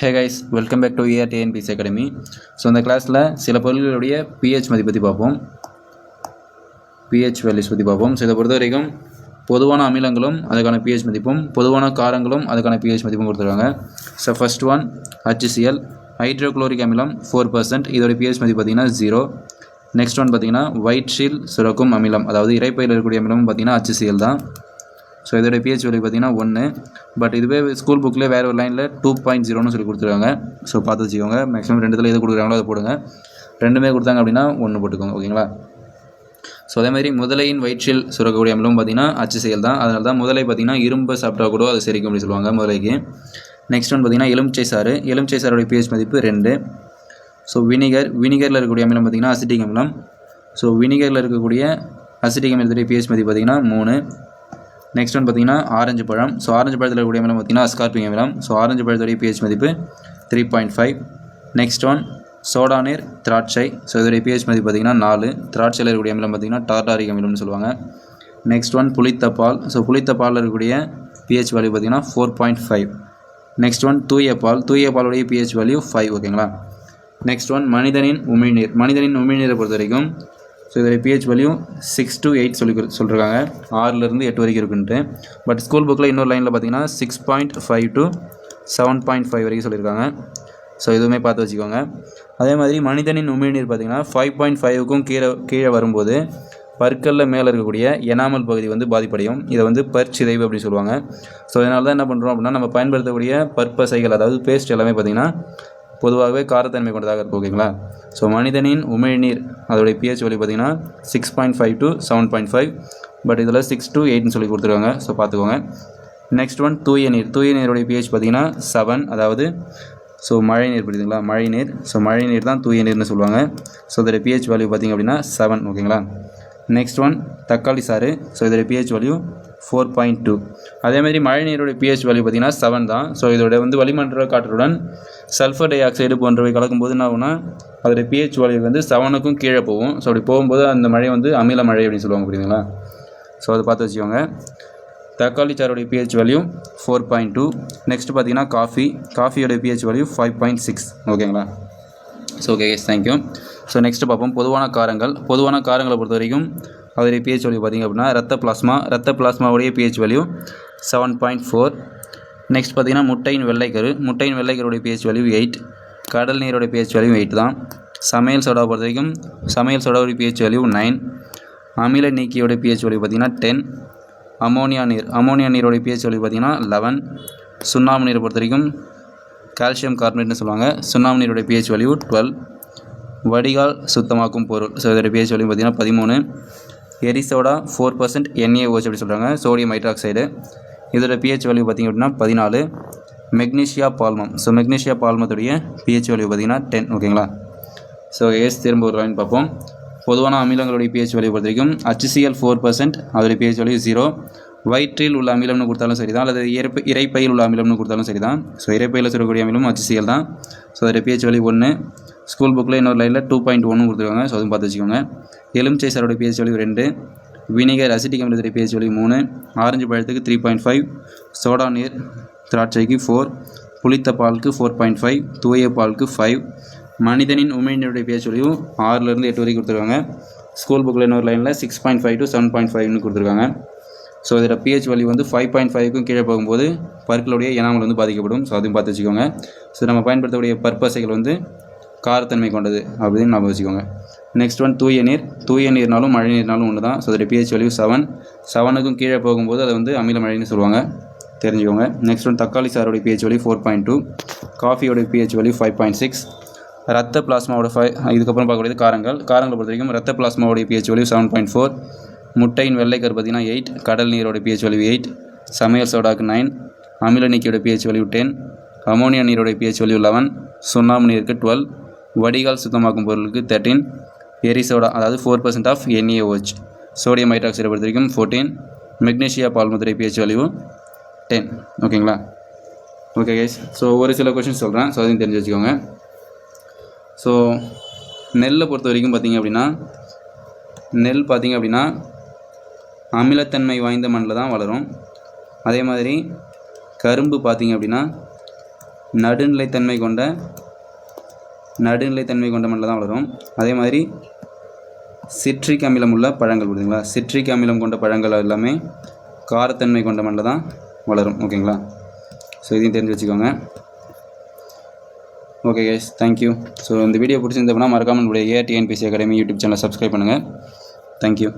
Hey guys welcome back to our TNPSC academy so இந்த கிளாஸில் சில பொருள்களுடைய பிஹெச் மதிப்பு பற்றி பார்ப்போம். பிஹெச் வேல்யூஸ் பற்றி பார்ப்போம். ஸோ இதை பொறுத்த வரைக்கும் பொதுவான அமிலங்களும் அதுக்கான பிஹெச் மதிப்பும் பொதுவான காரங்களும் அதுக்கான பிஹெச் மதிப்பும் கொடுத்துருக்காங்க. So first one HCL hydrochloric அமிலம் ஃபோர் பர்சன்ட் இதோட பிஹெச் மதிப்பு பார்த்தீங்கன்னா ஜீரோ நெக்ஸ்ட் ஒன் பார்த்தீங்கன்னா ஒயிட் ஷீல் சுரக்கும் அமிலம் அதாவது இறைப்பையில் இருக்கக்கூடிய அமிலம் பார்த்தீங்கன்னா ஹச்சிசிஎல் தான். ஸோ இதோட பிஹெச் வேல்யூ பார்த்தீங்கன்னா ஒன்று பட் இதுவே ஸ்கூல் புக்கில் வேறு ஒரு லைனில் டூ பாயிண்ட் ஜீரோன்னு சொல்லி கொடுத்துருக்காங்க. ஸோ பார்த்து வச்சுக்கோங்க. மேக்ஸிமம் ரெண்டுத்தில் எது கொடுக்குறாங்களோ அதை போடுங்க. ரெண்டுமே கொடுத்தாங்க அப்படின்னா ஒன்று போட்டுக்கோங்க. ஓகேங்களா ஸோ அதே மாதிரி முதலையின் வயிற்றில் சுரக்கக்கூடிய அமிலம் பார்த்தீங்கன்னா செயல் தான். அதனால தான் முதலை பார்த்தீங்கன்னா இரும்பை சாப்பிட்டா கூட அது செரிக்கும் அப்படின்னு சொல்லுவாங்க முதலைக்கு. நெக்ஸ்ட் ஒன் பார்த்தீங்கன்னா எலுமிச்சை சாறு. எலுமிச்சை சாருடைய பிஹெச் மதிப்பு ரெண்டு. ஸோ வினிகர் வினிகரில் இருக்கக்கூடிய அமிலம் பார்த்தீங்கன்னா அசிட்டிக் அமிலம். ஸோ வினிகரில் இருக்கக்கூடிய அசிட்டிக் அமிலத்துடைய பிஹெச் மதிப்பு பார்த்தீங்கன்னா மூணு. நெக்ஸ்ட் ஒன் பார்த்தீங்கன்னா ஆரஞ்சு பழம். ஸோ ஆரஞ்சு பழத்தில் இருக்கக்கூடிய அமிலம் பார்த்தீங்கன்னா அஸ்கார்பிக் அமிலம் ஸோ ஆரஞ்சு பழத்துடைய பிஹெச் மதிப்பு three point five next one soda நீர் திராட்சை. ஸோ இதோடைய பிஹெச் மதிப்பு பார்த்தீங்கன்னா நாலு. திராட்சையில் இருக்கக்கூடிய அமிலம் பார்த்தீங்கன்னா டார்டாரிக் அமிலம்னு சொல்லுவாங்க. நெக்ஸ்ட் ஒன் புளித்த பால். ஸோ புளித்த பாலில் இருக்கக்கூடிய பிஹெச் வேல்யூ பார்த்தீங்கன்னா four point five next one தூய பால். தூய பாலுடைய பிஹெச் வேல்யூ ஃபைவ் ஓகேங்களா நெக்ஸ்ட் ஒன் மனிதனின் உமிழ்நீர். மனிதனின் உமிழ்நீரை பொறுத்த வரைக்கும் ஸோ இதில் pH value six to eight சொல்லி சொல்லியிருக்காங்க ஆறுலேருந்து எட்டு வரைக்கும் இருக்குன்ட்டு. பட் ஸ்கூல் புக்கில் இன்னொரு லைனில் பார்த்தீங்கன்னா six point five to seven point five வரைக்கும் சொல்லியிருக்காங்க ஸோ இதுவுமே பார்த்து வச்சுக்கோங்க. அதே மாதிரி மனிதனின் உமிழ்நீர் பார்த்தீங்கன்னா ஃபைவ் பாயிண்ட் ஃபைவுக்கும் கீழே கீழே வரும்போது பற்களில் மேலே இருக்கக்கூடிய எனாமல் பகுதி வந்து பாதிப்படையும். இதை வந்து பற்சிதைவு அப்படின்னு சொல்லுவாங்க. ஸோ இதனால தான் என்ன பண்ணுறோம் அப்படின்னா நம்ம பயன்படுத்தக்கூடிய பற்பசைகள் அதாவது பேஸ்ட் எல்லாமே பார்த்தீங்கன்னா பொதுவாகவே காரத்தன்மை கொண்டதாக இருக்கும் ஓகேங்களா ஸோ மனிதனின் உமிழ்நீர் அதோடைய பிஹெச் வழி பார்த்தீங்கன்னா six point five to seven point five but இதில் சிக்ஸ் டு எயிட்னு சொல்லி கொடுத்துருக்காங்க. ஸோ பார்த்துக்கோங்க. நெக்ஸ்ட் ஒன் தூய நீர். தூய நீருடைய பிஹெச் பார்த்தீங்கன்னா செவன் அதாவது ஸோ மழை நீர் புரியுதுங்களா? மழை நீர். ஸோ மழை நீர் தான் தூய நீர்னு சொல்லுவாங்க. ஸோ இதோட பிஹெச் வேல்யூ பார்த்தீங்க அப்படின்னா செவன் ஓகேங்களா நெக்ஸ்ட் ஒன் தக்காளி சாறு. ஸோ இதோட pH value four point two அதேமாதிரி மழை நீரோட பிஹெச் வேல்யூ பார்த்தீங்கன்னா செவன் தான். ஸோ இதோட வந்து வளிமண்டல காற்றுடன் சல்ஃபர் டை ஆக்சைடு போன்றவை கலக்கும்போது என்ன ஆகும்னா அதோடய பிஹெச் வேல்யூ வந்து செவனுக்கும் கீழே போகும். ஸோ அப்படி போகும்போது அந்த மழை வந்து அமில மழை அப்படின்னு சொல்லுவாங்க புரியுதுங்களா? ஸோ அதை பார்த்து வச்சுக்கோங்க. தக்காளி சாரோடைய pH value four point two next பார்த்தீங்கன்னா coffee காஃபியோட pH value five point six ஓகேங்களா so okay yes thank you so next பார்ப்போம். பொதுவான காரங்கள். பொதுவான காரங்களை பொறுத்த வரைக்கும் அதோடைய பிஹெச் வேல்யூ பார்த்தீங்க அப்படின்னா ரத்த பிளாஸ்மா ரத்த பிளாஸ்மாவுடைய pH value seven point four next பார்த்திங்கன்னா முட்டையின் வெள்ளைக்கரு முட்டையின் வெள்ளைக்கருடைய பிஹெச் வேல்யூ எயிட் கடல் நீரோட பிஹெச் வேல்யூ எயிட் தான். சமையல் சோடா பொறுத்த வரைக்கும் சமையல் சோடாவுடைய பிஹெச் வேல்யூ நைன் அமில நீக்கியோடைய பிஹெச் வேல்யூ பார்த்தீங்கன்னா டென் அமோனியா நீர் அமோனியா நீரோடைய பிஹெச் வேல்யூ பார்த்தீங்கன்னா லெவன் சுண்ணாம்பு நீரை பொறுத்த வரைக்கும் கால்சியம் கார்பனேட்னு சொல்லுவாங்க. சுண்ணாம்பு நீருடைய பிஹெச் வேல்யூ டுவெல் வடிகால் சுத்தமாக்கும் பொருள் ஸோ இதோடைய பிஹெச் வேல்யூ பார்த்திங்கன்னா பதிமூணு. எரிசோடா ஃபோர் பர்சன்ட் என்ஏஓச் அப்படி சொல்கிறாங்க சோடியம் ஹைட்ராக்சைடு இதோட பிஹெச் வேல்யூ பார்த்திங்க அப்படின்னா பதினாலு. மெக்னீஷியா பால்மம் ஸோ மெக்னீஷியா பால்மத்துடைய பிஹெச் வேல்யூ பார்த்தீங்கன்னா டென் ஓகேங்களா ஸோ எஸ் திரும்ப ஒரு லைன் பார்ப்போம். பொதுவான அமிலங்களுடைய பிஹெச் வேல்யூ பொறுத்த வரைக்கும் ஹச்சிசிஎல் ஃபோர் பர்சன்ட் அதோடைய பிஹெச் வேல்யூ ஜீரோ வயிற்றில் உள்ள அமிலம்னு கொடுத்தாலும் சரி தான் அல்லது இறப்பு இறைப்பையில் உள்ள அமிலம்னு கொடுத்தாலும் சரி தான் ஸோ இறைப்பையில் சொல்லக்கூடிய அமிலம் HCl தான். ஸோ அதோடைய பிஹெச் வேல்யூ ஒன்று ஸ்கூல் புக்கில் இன்னொரு லைனில் டூ பாயிண்ட் ஒன்று கொடுத்துருக்காங்க. ஸோ அதுவும் பார்த்து வச்சுக்கோங்க. எலுமிச்சை சாரோட பிஹெச் வேல்யூ ரெண்டு. வினிகர் அசிட்டிக் அமிலத்துடைய பிஹெச் வேல்யூ மூணு. ஆரஞ்சு பழத்துக்கு த்ரீ பாயிண்ட் ஃபைவ் சோடா நீர் திராட்சைக்கு ஃபோர் புளித்த பாலுக்கு ஃபோர் பாயிண்ட் ஃபைவ் தூய பாலுக்கு ஃபைவ் மனிதனின் உமிழ்நீருடைய பிஹெச் வேல்யூ ஆறுலேருந்து எட்டு வரைக்கும் கொடுத்துருக்காங்க. ஸ்கூல் புக்கில் இன்னொரு லைனில் six point five to seven point ஃபைவ்னு கொடுத்துருக்காங்க. ஸோ இதோட பிஹெச் வேல்யூ வந்து ஃபைவ் பாயிண்ட் ஃபைவ்க்கும் கீழே போகும்போது பற்களுடைய எனாமல் வந்து பாதிக்கப்படும். ஸோ அதையும் பார்த்து வச்சுக்கோங்க. ஸோ நம்ம பயன்படுத்தக்கூடிய பற்பசைகள் வந்து காரத்தன்மை கொண்டது அப்படின்னு ஞாபகம் வச்சுக்கோங்க. நெக்ஸ்ட் ஒன் தூய நீர் தூய நீர்னாலும் மழை நீர்னாலும் ஒன்று தான் ஸோ அதோட பிஹெச் வேல்யூ செவன் செவனுக்கும் கீழே போகும்போது அதை வந்து அமில மழைன்னு சொல்லுவாங்க. தெரிஞ்சுக்கோங்க. நெக்ஸ்ட் ஒன் தக்காளி சாரோடைய pH value four point two காஃபியோட pH value five point six ரத்த பிளாஸ்மாவோட ஃபைவ் இதுக்கப்புறம் பார்க்கக்கூடியது காரங்கள். காரங்களை பொறுத்த வரைக்கும் ரத்த பிளாஸ்மாவோடைய pH value seven point four முட்டையின் வெள்ளைக்கரு பார்த்தீங்கன்னா எயிட் கடல் நீரோட பிஹெச் வேல்யூ எயிட் சமையல் சோடாக்கு நைன் அமில நீக்கியோட பிஹெச் வேல்யூ டென் அமோனியா நீரோட பிஹெச் வேல்யூ லெவன் சுண்ணாம்பு நீருக்கு டுவெல் வடிகால் சுத்தமாக்கும் பொருளுக்கு தேர்ட்டீன் எரிசோடா அதாவது four percent of NaOH sodium ஹைட்ராக்சைடை பொறுத்த வரைக்கும் ஃபோர்டீன் மெக்னீஷியா பால்முதிரை பிஹெச் வேல்யூ டென் ஓகேங்களா ஓகே கைஸ் ஸோ ஒரு சில கொஷின் சொல்கிறேன் ஸோ அதையும் தெரிஞ்சு வச்சுக்கோங்க. ஸோ நெல்லை பொறுத்த வரைக்கும் பார்த்தீங்க அப்படின்னா நெல் பார்த்தீங்க அப்படின்னா அமிலத்தன்மை வாய்ந்த மண்ணில் தான் வளரும். அதே மாதிரி கரும்பு பார்த்திங்க அப்படின்னா நடுநிலைத்தன்மை கொண்ட நடுநிலைத்தன்மை கொண்ட மண்ணில் தான் வளரும். அதே மாதிரி சிட்ரிக் அமிலம் உள்ள பழங்கள் புரியுதுங்களா சிட்ரிக் அமிலம் கொண்ட பழங்கள் எல்லாமே காரத்தன்மை கொண்ட மண்ணில் தான் வளரும். ஓகேங்களா? ஸோ இதையும் தெரிஞ்சு வச்சுக்கோங்க. Okay guys thank you so இந்த வீடியோ பிடிச்சிருந்தப்பனா மறக்காமல் நம்மளுடைய ஏடிஎன்பிசி அகாடமி யூடியூப் சேனலை சப்ஸ்கிரைப் பண்ணுங்கள் தேங்க்யூ